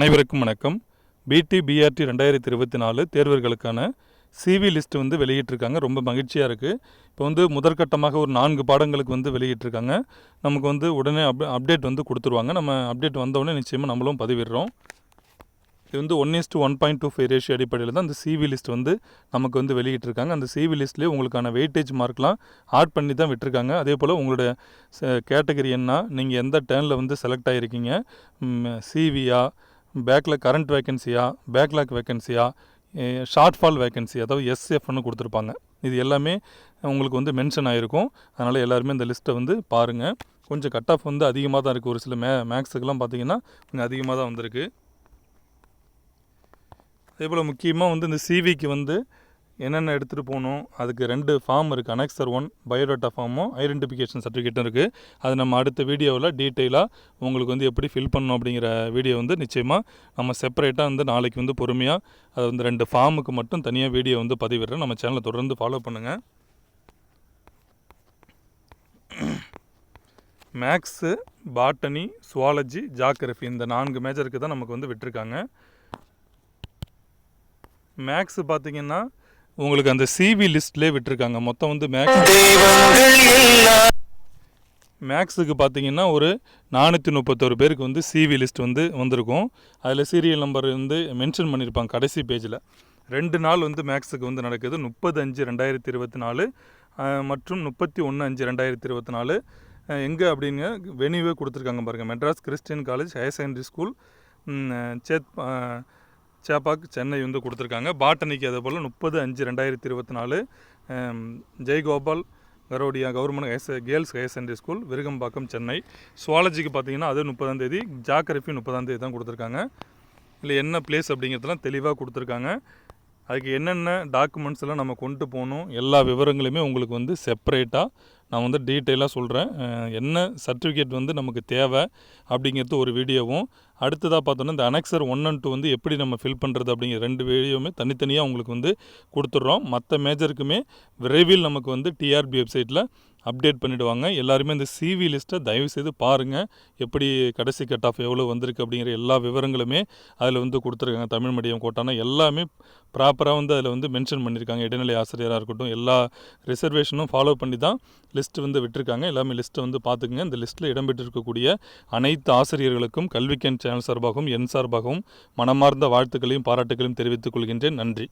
அனைவருக்கும் வணக்கம். பிடி பிஆர்டி ரெண்டாயிரத்தி இருபத்தி நாலு தேர்வர்களுக்கான சிவி லிஸ்ட் வந்து வெளியிட்டிருக்காங்க. ரொம்ப மகிழ்ச்சியாக இருக்குது இப்போ வந்து முதற்கட்டமாக ஒரு நான்கு பாடங்களுக்கு வந்து வெளியிட்டிருக்காங்க. நமக்கு வந்து உடனே அப் அப்டேட் வந்து கொடுத்துருவாங்க. நம்ம அப்டேட் வந்தவுடனே நிச்சயமாக நம்மளும் பதிவிடுறோம். இது வந்து one is to one point two five ratio அடிப்படையில் தான் அந்த சிவி லிஸ்ட் வந்து நமக்கு வந்து வெளியிட்டிருக்காங்க. அந்த சிவி லிஸ்ட்லேயே உங்களுக்கான வெயிட்டேஜ் மார்க்லாம் ஆட் பண்ணி தான் விட்டுருக்காங்க. அதே போல் உங்களுடைய கேட்டகரி என்ன நீங்கள் எந்த டேர்னில் வந்து செலக்ட் ஆகிருக்கீங்க சிவியா பேக்கில் கரண்ட் வேக்கன்சியா பேக்லாக் வேக்கன்சியா ஷார்ட் ஃபால் வேக்கன்சி அதாவது எஸ்எஃப்னு கொடுத்துருப்பாங்க. இது எல்லாமே உங்களுக்கு வந்து மென்ஷன் ஆகிருக்கும் அதனால் எல்லாருமே இந்த லிஸ்ட்டை வந்து பாருங்கள் கொஞ்சம் கட் ஆஃப் வந்து அதிகமாக தான் இருக்குது ஒரு சில மே மேக்ஸுக்கெல்லாம் பார்த்தீங்கன்னா கொஞ்சம் அதிகமாக தான் வந்திருக்கு. அதே போல் முக்கியமாக வந்து இந்த சிவிக்கு வந்து என்னென்ன எடுத்துகிட்டு போகணும்? அதுக்கு ரெண்டு ஃபார்ம் இருக்குது அனெக்சர் ஒன் பயோடேட்டா ஃபார்மும் ஐடென்டிஃபிகேஷன் சர்டிஃபிகேட்டும் இருக்குது அது நம்ம அடுத்த வீடியோவில் டீட்டெயிலாக உங்களுக்கு வந்து எப்படி ஃபில் பண்ணணும் அப்படிங்கிற வீடியோ வந்து நிச்சயமாக நம்ம செப்பரேட்டாக வந்து நாளைக்கு வந்து பொறுமையாக அது வந்து ரெண்டு ஃபார்முக்கு மட்டும் தனியாக வீடியோ வந்து பதிவிடுறேன். நம்ம சேனலை தொடர்ந்து ஃபாலோ பண்ணுங்கள் மேக்ஸு பாட்டனி சுவாலஜி ஜாகிரஃபி இந்த நான்கு மேஜருக்கு தான் நமக்கு வந்து விட்டுருக்காங்க. மேக்ஸு பார்த்திங்கன்னா உங்களுக்கு அந்த சிவி லிஸ்ட்லேயே விட்டுருக்காங்க. மொத்தம் வந்து மேக்ஸ் மேக்ஸுக்கு பார்த்தீங்கன்னா ஒரு நானூற்றி முப்பத்தொரு பேருக்கு வந்து சிவி லிஸ்ட் வந்து வந்திருக்கும். அதில் சீரியல் நம்பர் வந்து மென்ஷன் பண்ணியிருப்பாங்க கடைசி பேஜில் ரெண்டு நாள் வந்து மேக்ஸுக்கு வந்து நடக்குது. முப்பது அஞ்சு ரெண்டாயிரத்தி இருபத்தி நாலு மற்றும் முப்பத்தி ஒன்று அஞ்சு ரெண்டாயிரத்தி இருபத்தி நாலு எங்கே அப்படிங்க வெனிவே கொடுத்துருக்காங்க பாருங்கள் Madras Christian College Higher Secondary School சேத் சேப்பாக்கு சென்னை வந்து கொடுத்துருக்காங்க. பாட்டனிக்கு அதே போல் முப்பது அஞ்சு ரெண்டாயிரத்தி இருபத்தி நாலு Jaigopal Garodia Government Higher Girls Higher Secondary School Virugambakkam Chennai. சுவாலஜிக்கு பார்த்தீங்கன்னா அது முப்பதாம் தேதி ஜாக்கரஃபி முப்பதாம் தேதி தான் கொடுத்துருக்காங்க. இல்லை என்ன பிளேஸ் அப்படிங்கிறதுலாம் தெளிவாக கொடுத்துருக்காங்க. அதுக்கு என்னென்ன டாக்குமெண்ட்ஸ் எல்லாம் நம்ம கொண்டு போகணும் எல்லா விவரங்களுமே உங்களுக்கு வந்து செப்பரேட்டாக நான் வந்து டீட்டெயிலாக சொல்கிறேன் என்ன சர்டிஃபிகேட் வந்து நமக்கு தேவை அப்படிங்கிறது ஒரு வீடியோவும். அடுத்ததாக பார்த்தோன்னா இந்த அனெக்சர் ஒன் அண்ட் டூ வந்து எப்படி நம்ம ஃபில் பண்ணுறது அப்படிங்கிற ரெண்டு வீடியோவுமே தனித்தனியாக உங்களுக்கு வந்து கொடுத்துட்றோம். மற்ற மேஜருக்குமே விரைவில் நமக்கு வந்து டிஆர்பி வெப்சைட்டில் அப்டேட் பண்ணிவிடுவாங்க எல்லாருமே இந்த சிவி லிஸ்ட்டை தயவுசெய்து பாருங்கள் எப்படி கடைசி கட் ஆஃப் எவ்வளோ வந்திருக்கு அப்படிங்கிற எல்லா விவரங்களுமே அதில் வந்து கொடுத்துருக்காங்க. தமிழ் மீடியம் கோட்டானா எல்லாமே ப்ராப்பராக வந்து அதில் வந்து மென்ஷன் பண்ணியிருக்காங்க இடைநிலை ஆசிரியராக இருக்கட்டும் எல்லா ரிசர்வேஷனும் ஃபாலோ பண்ணி தான் லிஸ்ட்டு வந்து விட்டுருக்காங்க. எல்லாமே லிஸ்ட்டை வந்து பார்த்துக்குங்க. இந்த லிஸ்ட்டில் இடம்பெற்றிருக்கக்கூடிய அனைத்து ஆசிரியர்களுக்கும் கல்விக்கன் சேனல் சார்பாகவும் என் சார்பாகவும் மனமார்ந்த வாழ்த்துக்களையும் பாராட்டுகளையும் தெரிவித்துக் கொள்கின்றேன். நன்றி.